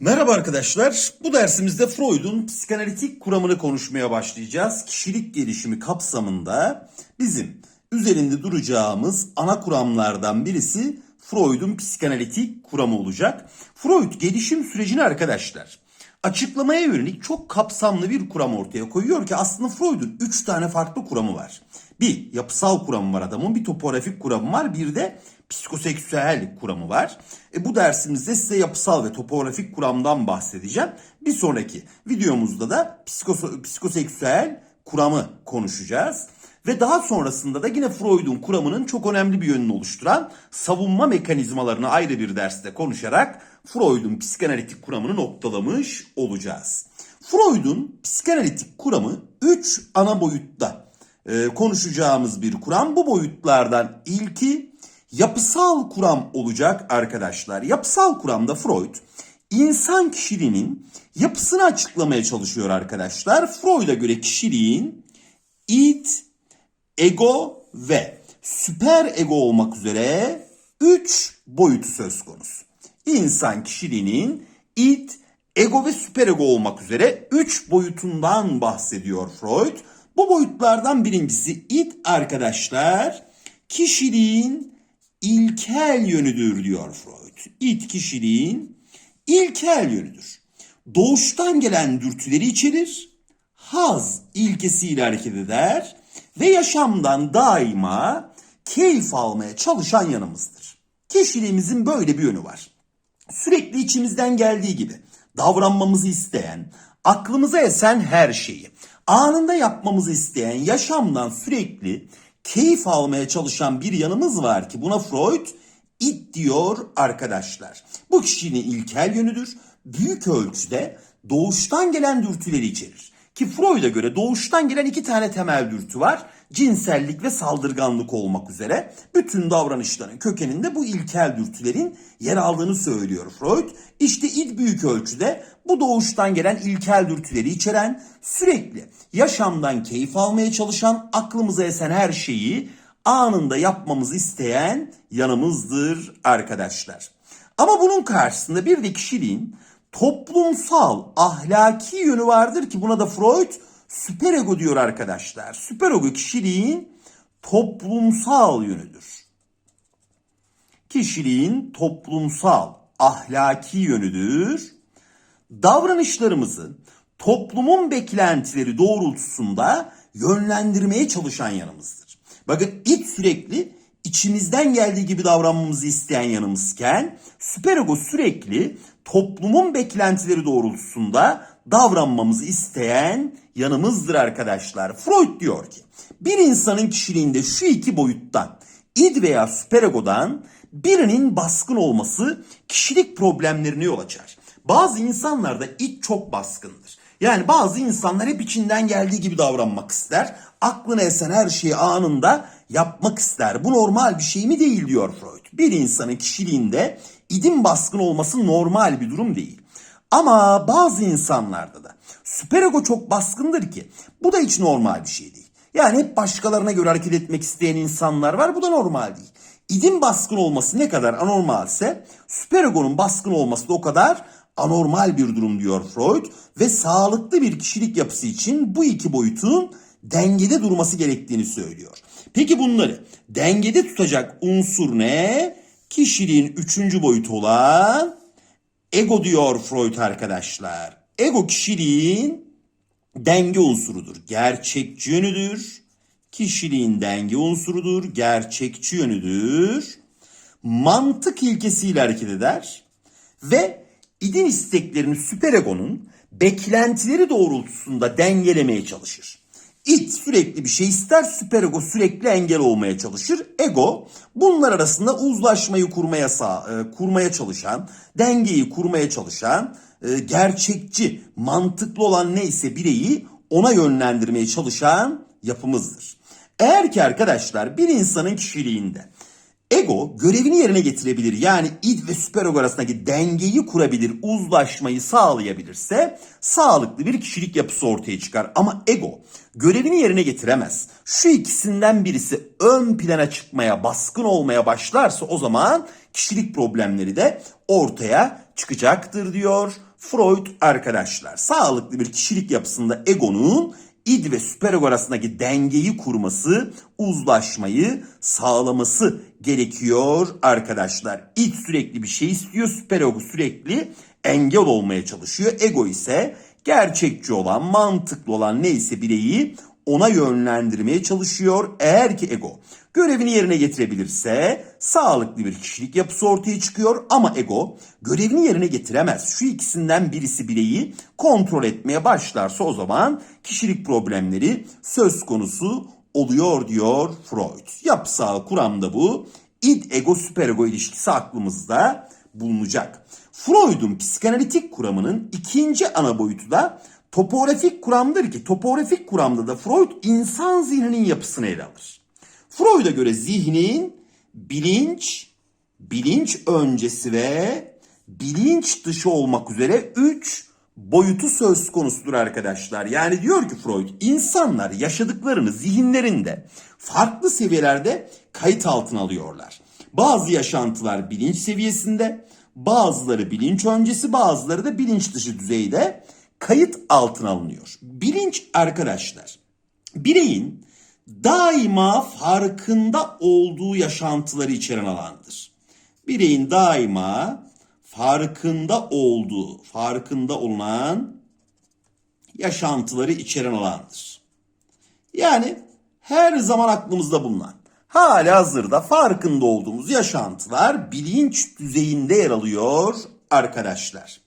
Merhaba arkadaşlar. Bu dersimizde Freud'un psikanalitik kuramını konuşmaya başlayacağız. Kişilik gelişimi kapsamında bizim üzerinde duracağımız ana kuramlardan birisi Freud'un psikanalitik kuramı olacak. Freud gelişim sürecini arkadaşlar açıklamaya yönelik çok kapsamlı bir kuram ortaya koyuyor ki aslında Freud'un 3 tane farklı kuramı var. Bir yapısal kuramı var adamın, bir topografik kuramı var, bir de psikoseksüel kuramı var. E, bu dersimizde size yapısal ve topografik kuramdan bahsedeceğim. Bir sonraki videomuzda da psikos- psikoseksüel kuramı konuşacağız. Ve daha sonrasında da yine Freud'un kuramının çok önemli bir yönünü oluşturan savunma mekanizmalarını ayrı bir derste konuşarak Freud'un psikanalitik kuramını noktalamış olacağız. Freud'un psikanalitik kuramı 3 ana boyutta e, konuşacağımız bir kuram. Bu boyutlardan ilki yapısal kuram olacak arkadaşlar. Yapısal kuramda Freud insan kişiliğinin yapısını açıklamaya çalışıyor arkadaşlar. Freud'a göre kişiliğin id, ego ve süper ego olmak üzere 3 boyutu söz konusu. İnsan kişiliğinin id, ego ve süper ego olmak üzere 3 boyutundan bahsediyor Freud. Bu boyutlardan birincisi id arkadaşlar kişiliğin ilkel yönüdür diyor Freud. İd kişiliğin ilkel yönüdür. Doğuştan gelen dürtüleri içerir, haz ilkesiyle hareket eder ve yaşamdan daima keyif almaya çalışan yanımızdır. Kişiliğimizin böyle bir yönü var. Sürekli içimizden geldiği gibi davranmamızı isteyen, aklımıza esen her şeyi anında yapmamızı isteyen, yaşamdan sürekli keyif almaya çalışan bir yanımız var ki buna Freud it diyor arkadaşlar. Bu kişinin ilkel yönüdür. Büyük ölçüde doğuştan gelen dürtüleri içerir. Ki Freud'a göre doğuştan gelen iki tane temel dürtü var. Cinsellik ve saldırganlık olmak üzere bütün davranışların kökeninde bu ilkel dürtülerin yer aldığını söylüyor Freud. İşte id büyük ölçüde bu doğuştan gelen ilkel dürtüleri içeren, sürekli yaşamdan keyif almaya çalışan, aklımıza esen her şeyi anında yapmamızı isteyen yanımızdır arkadaşlar. Ama bunun karşısında bir de kişiliğin toplumsal ahlaki yönü vardır ki buna da Freud süperego diyor arkadaşlar. Süperego kişiliğin toplumsal yönüdür. Kişiliğin toplumsal ahlaki yönüdür. Davranışlarımızı toplumun beklentileri doğrultusunda yönlendirmeye çalışan yanımızdır. Bakın it sürekli içimizden geldiği gibi davranmamızı isteyen yanımızken süperego sürekli toplumun beklentileri doğrultusunda davranmamızı isteyen yanımızdır arkadaşlar. Freud diyor ki bir insanın kişiliğinde şu iki boyuttan id veya süperegodan birinin baskın olması kişilik problemlerine yol açar. Bazı insanlarda id çok baskındır. Yani bazı insanlar hep içinden geldiği gibi davranmak ister. Aklına esen her şeyi anında yapmak ister. Bu normal bir şey mi değil diyor Freud. Bir insanın kişiliğinde idin baskın olması normal bir durum değil. Ama bazı insanlarda da süperego çok baskındır ki bu da hiç normal bir şey değil. Yani hep başkalarına göre hareket etmek isteyen insanlar var bu da normal değil. İdin baskın olması ne kadar anormalse süperegonun baskın olması da o kadar anormal bir durum diyor Freud ve sağlıklı bir kişilik yapısı için bu iki boyutun dengede durması gerektiğini söylüyor. Peki bunları dengede tutacak unsur ne? Kişiliğin üçüncü boyutu olan ego diyor Freud arkadaşlar. Ego kişiliğin denge unsurudur. Gerçekçi yönüdür. Kişiliğin denge unsurudur. Gerçekçi yönüdür. Mantık ilkesiyle hareket eder. Ve idin isteklerini süperegonun beklentileri doğrultusunda dengelemeye çalışır. İd sürekli bir şey ister, süperego sürekli engel olmaya çalışır. Ego bunlar arasında uzlaşmayı kurmaya e, kurmaya çalışan, dengeyi kurmaya çalışan, e, gerçekçi, mantıklı olan neyse bireyi ona yönlendirmeye çalışan yapımızdır. Eğer ki arkadaşlar bir insanın kişiliğinde Ego görevini yerine getirebilir. Yani id ve süperego arasındaki dengeyi kurabilir, uzlaşmayı sağlayabilirse sağlıklı bir kişilik yapısı ortaya çıkar. Ama ego görevini yerine getiremez. Şu ikisinden birisi ön plana çıkmaya, baskın olmaya başlarsa o zaman kişilik problemleri de ortaya çıkacaktır diyor Freud arkadaşlar. Sağlıklı bir kişilik yapısında egonun id ve süperego arasındaki dengeyi kurması, uzlaşmayı sağlaması gerekiyor arkadaşlar. İd sürekli bir şey istiyor, süperego sürekli engel olmaya çalışıyor. Ego ise gerçekçi olan, mantıklı olan neyse bireyi ona yönlendirmeye çalışıyor. Eğer ki ego görevini yerine getirebilirse sağlıklı bir kişilik yapısı ortaya çıkıyor ama ego görevini yerine getiremez. Şu ikisinden birisi bireyi kontrol etmeye başlarsa o zaman kişilik problemleri söz konusu oluyor diyor Freud. Yapısal kuramda bu. id ego süperego ilişkisi aklımızda bulunacak. Freud'un psikanalitik kuramının ikinci ana boyutu da topografik kuramdır ki topografik kuramda da Freud insan zihninin yapısını ele alır. Freud'a göre zihnin bilinç, bilinç öncesi ve bilinç dışı olmak üzere 3 boyutu söz konusudur arkadaşlar. Yani diyor ki Freud insanlar yaşadıklarını zihinlerinde farklı seviyelerde kayıt altına alıyorlar. Bazı yaşantılar bilinç seviyesinde, bazıları bilinç öncesi, bazıları da bilinç dışı düzeyde kayıt altına alınıyor. Bilinç arkadaşlar bireyin daima farkında olduğu yaşantıları içeren alandır. Bireyin daima farkında olduğu, farkında olunan yaşantıları içeren alandır. Yani her zaman aklımızda bulunan, hala hazırda farkında olduğumuz yaşantılar bilinç düzeyinde yer alıyor arkadaşlar.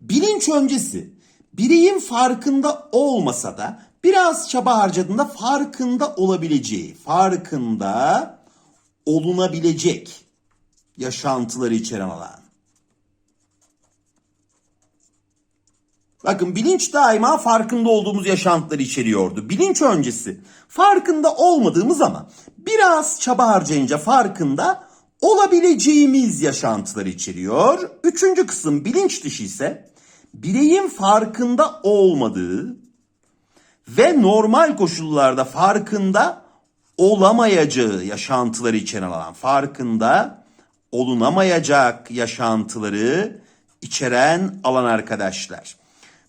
Bilinç öncesi bireyin farkında olmasa da biraz çaba harcadığında farkında olabileceği, farkında olunabilecek yaşantıları içeren alan. Bakın bilinç daima farkında olduğumuz yaşantıları içeriyordu. Bilinç öncesi farkında olmadığımız ama biraz çaba harcayınca farkında olabileceğimiz yaşantıları içeriyor. Üçüncü kısım bilinç dışı ise bireyin farkında olmadığı ve normal koşullarda farkında olamayacağı yaşantıları içeren alan, farkında olunamayacak yaşantıları içeren alan arkadaşlar.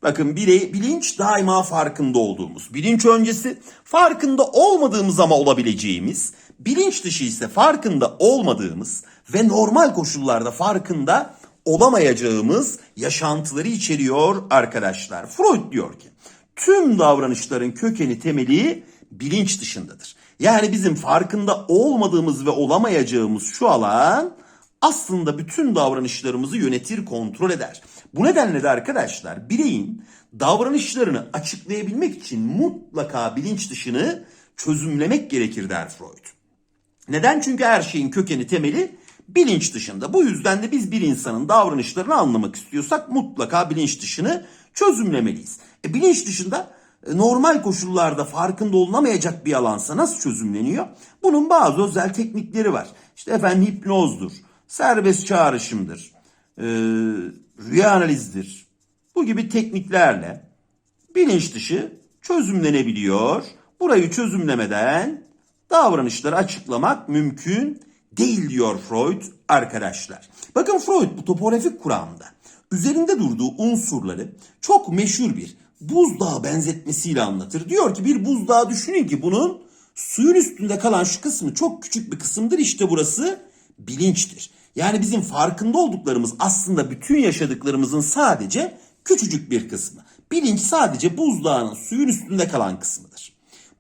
Bakın birey, bilinç daima farkında olduğumuz. Bilinç öncesi farkında olmadığımız ama olabileceğimiz. Bilinç dışı ise farkında olmadığımız ve normal koşullarda farkında olamayacağımız yaşantıları içeriyor arkadaşlar. Freud diyor ki tüm davranışların kökeni temeli bilinç dışındadır. Yani bizim farkında olmadığımız ve olamayacağımız şu alan aslında bütün davranışlarımızı yönetir, kontrol eder. Bu nedenle de arkadaşlar bireyin davranışlarını açıklayabilmek için mutlaka bilinç dışını çözümlemek gerekir der Freud. Neden? Çünkü her şeyin kökeni temeli bilinç dışında. Bu yüzden de biz bir insanın davranışlarını anlamak istiyorsak mutlaka bilinç dışını çözümlemeliyiz. E, bilinç dışında e, normal koşullarda farkında olunamayacak bir alansa nasıl çözümleniyor? Bunun bazı özel teknikleri var. İşte efendim hipnozdur, serbest çağrışımdır, e, rüya analizdir. Bu gibi tekniklerle bilinç dışı çözümlenebiliyor. Burayı çözümlemeden davranışları açıklamak mümkün değil diyor Freud arkadaşlar. Bakın Freud bu topografik kuramda üzerinde durduğu unsurları çok meşhur bir buzdağı benzetmesiyle anlatır. Diyor ki bir buzdağı düşünün ki bunun suyun üstünde kalan şu kısmı çok küçük bir kısımdır. İşte burası bilinçtir. Yani bizim farkında olduklarımız aslında bütün yaşadıklarımızın sadece küçücük bir kısmı. Bilinç sadece buzdağının suyun üstünde kalan kısmıdır.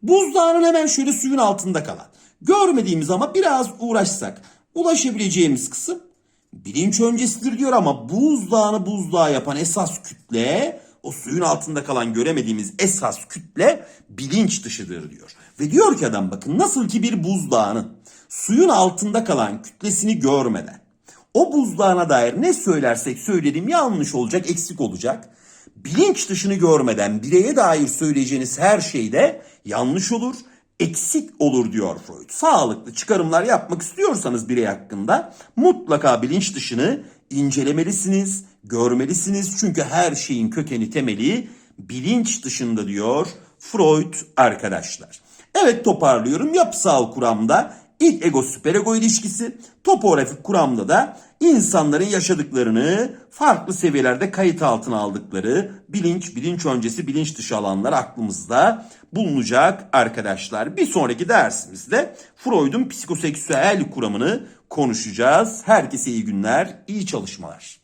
Buzdağının hemen şöyle suyun altında kalan, görmediğimiz ama biraz uğraşsak ulaşabileceğimiz kısım bilinç öncesidir diyor ama buzdağını buzdağı yapan esas kütle o suyun altında kalan göremediğimiz esas kütle bilinç dışıdır diyor. Ve diyor ki adam bakın nasıl ki bir buzdağının suyun altında kalan kütlesini görmeden o buzdağına dair ne söylersek söyleyelim yanlış olacak, eksik olacak. Bilinç dışını görmeden bireye dair söyleyeceğiniz her şeyde yanlış olur, eksik olur diyor Freud. Sağlıklı çıkarımlar yapmak istiyorsanız birey hakkında mutlaka bilinç dışını incelemelisiniz, görmelisiniz. Çünkü her şeyin kökeni temeli bilinç dışında diyor Freud arkadaşlar. Evet toparlıyorum yapısal kuramda İlk ego süperego ilişkisi, topografik kuramda da insanların yaşadıklarını farklı seviyelerde kayıt altına aldıkları bilinç, bilinç öncesi, bilinç dışı alanlar aklımızda bulunacak arkadaşlar. Bir sonraki dersimizde Freud'un psikoseksüel kuramını konuşacağız. Herkese iyi günler, iyi çalışmalar.